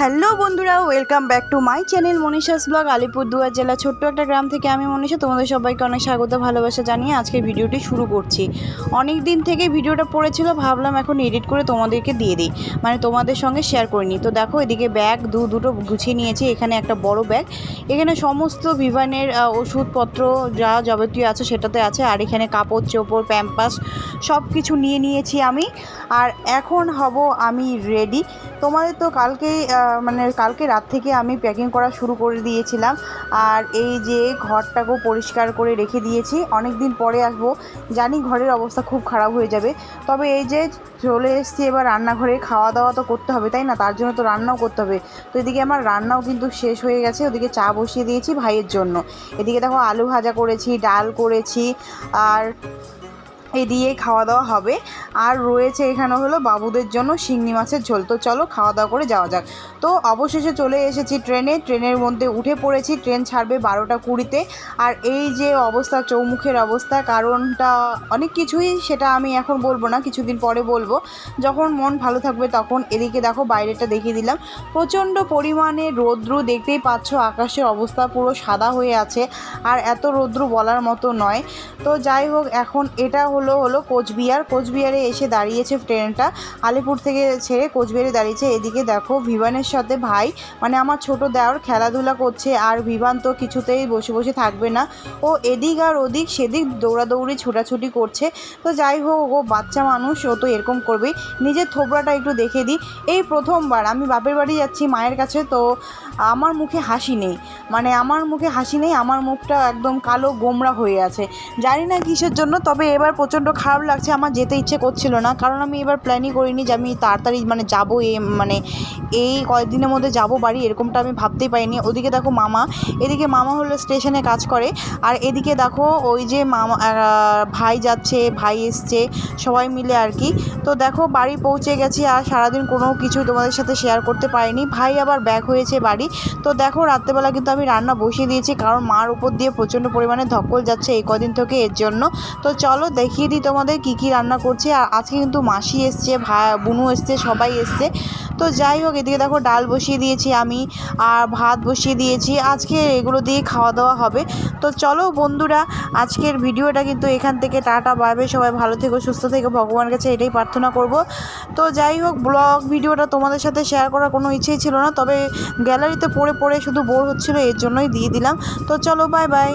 Hello বন্ধুরা welcome back to my channel Manisha's blog Alipurduar জেলা ছোট্ট একটা গ্রাম থেকে আমি মনীষা, তোমাদের সবাইকে অনেক স্বাগত, ভালোবাসা জানিয়ে আজকের ভিডিওটি শুরু করছি। অনেক দিন থেকে ভিডিওটা পড়েছিল, ভাবলাম এখন এডিট করে তোমাদেরকে দিয়ে দিই মানে তোমাদের সঙ্গে শেয়ার করে নিই। তো দেখো, এদিকে ব্যাগ দু দুটো গুছিয়ে নিয়েছি, এখানে একটা বড় ব্যাগ এখানে সমস্ত ভিভানের ওষুধপত্র যা যাবতীয় আছে সেটাতে আছে, আর এখানে কাপড় চোপড় প্যাম্পাস সব কিছু নিয়ে নিয়েছি আমি, আর এখন হব আমি রেডি তোমাদের তো কালকেই মানে কালকে রাত থেকে আমি প্যাকিং করা শুরু করে দিয়েছিলাম। আর এই যে ঘরটাকেও পরিষ্কার করে রেখে দিয়েছি। অনেক দিন পরে আসব। জানি ঘরের অবস্থা খুব খারাপ হয়ে যাবে। তবে এই যে চলে এসেছি এবার রান্নাঘরে খাওয়া দাওয়া তো করতে হবে, তাই না? তার জন্য তো রান্নাও করতে হবে। তো এদিকে আমার রান্নাও কিন্তু শেষ হয়ে গেছে। ওদিকে চা বসিয়ে দিয়েছি ভাইয়ের জন্য। এদিকে দেখো আলু ভাজা করেছি, ডাল করেছি, আর এই দিয়ে খাওয়া দাওয়া হবে। আর রয়েছে এখানে হলো বাবুদের জন্য শিঙি মাছের ঝোল। তো চলো খাওয়া দাওয়া করে যাওয়া যাক। তো অবশেষে চলে এসেছি ট্রেনে। ট্রেনের মধ্যে উঠে পড়েছি। ট্রেন ছাড়বে বারোটা কুড়িতে। আর এই যে অবস্থা, চৌমুখের অবস্থা, কারণটা অনেক কিছুই সেটা আমি এখন বলব না, কিছুদিন পরে বলব। যখন মন ভালো থাকবে তখন এদিকে দেখো বাইরেটা দেখিয়ে দিলাম। প্রচণ্ড পরিমাণে রৌদ্র দেখতেই পাচ্ছ আকাশের অবস্থা পুরো সাদা হয়ে আছে। আর এত রৌদ্র বলার মতো নয়। তো যাই হোক, এখন এটা হলো হলো কোচবিহার। কোচবিহারে এসে দাঁড়িয়েছে ট্রেনটা। আলিপুর থেকে ছেড়ে কোচবিহারে দাঁড়িয়েছে। এদিকে দেখো, ভিভানের সাথে ভাই মানে আমার ছোট দেওর খেলাধুলা করছে। আর ভিভান তো কিছুতেই বসে বসে থাকবে না। ও এদিক আর ওদিক, সেদিক দৌড়াদৌড়ি, ছোটাছুটি করছে। তো যাই হোক, ও বাচ্চা মানুষ, ও তো এরকম করবেই। নিজের থোবড়াটা একটু দেখে দিই। এই প্রথমবার আমি বাপের বাড়ি যাচ্ছি মায়ের কাছে, তো আমার মুখে হাসি নেই। মানে আমার মুখে হাসি নেই, আমার মুখটা একদম কালো গোমরা হয়ে আছে। জানি না কিসের জন্য, তবে এবার প্রচণ্ড খারাপ লাগছে, আমার যেতে ইচ্ছে করছিল না। কারণ আমি এবার প্ল্যানই করিনি যে আমি তাড়াতাড়ি মানে যাব এ মানে এই কয়েকদিনের মধ্যে যাব বাড়ি, এরকমটা আমি ভাবতেই পারিনি। ওদিকে দেখো মামা, এদিকে মামা হলো স্টেশনে কাজ করে। আর এদিকে দেখো ওই যে মামা ভাই যাচ্ছে, ভাই এসছে, সবাই মিলে আর কি। তো দেখো বাড়ি পৌঁছে গেছি আর সারাদিন কোনো কিছু তোমাদের সাথে শেয়ার করতে পারিনি। ভাই আবার ব্যাক হয়েছে বাড়ি। তো দেখো রাত্রেবেলা কিন্তু আমি রান্না বসিয়ে দিয়েছি, কারণ মার উপর দিয়ে প্রচণ্ড পরিমাণে ধকল যাচ্ছে এই কদিন থেকে এর জন্য। তো চলো দেখিয়ে দিই তোমাদের কী কী রান্না করছি। আর আজকে কিন্তু মাসি এসছে, ভা, বুনু এসছে, সবাই এসছে। তো যাই হোক, এদিকে দেখো ডাল বসিয়ে দিয়েছি আমি, আর ভাত বসিয়ে দিয়েছি। আজকে এগুলো দিয়ে খাওয়া দাওয়া হবে। তো চলো বন্ধুরা, আজকের ভিডিওটা কিন্তু এখান থেকে টাটা বাড়বে সবাই ভালো থেকো, সুস্থ থেকো, ভগবানের কাছে এটাই প্রার্থনা করব। তো যাই হোক, ব্লগ ভিডিওটা তোমাদের সাথে শেয়ার করার কোনো ইচ্ছেই ছিল না, তবে গ্যালারিতে পড়ে পড়ে শুধু বোর হচ্ছিল, এর জন্যই দিয়ে দিলাম। তো চলো, বাই বাই।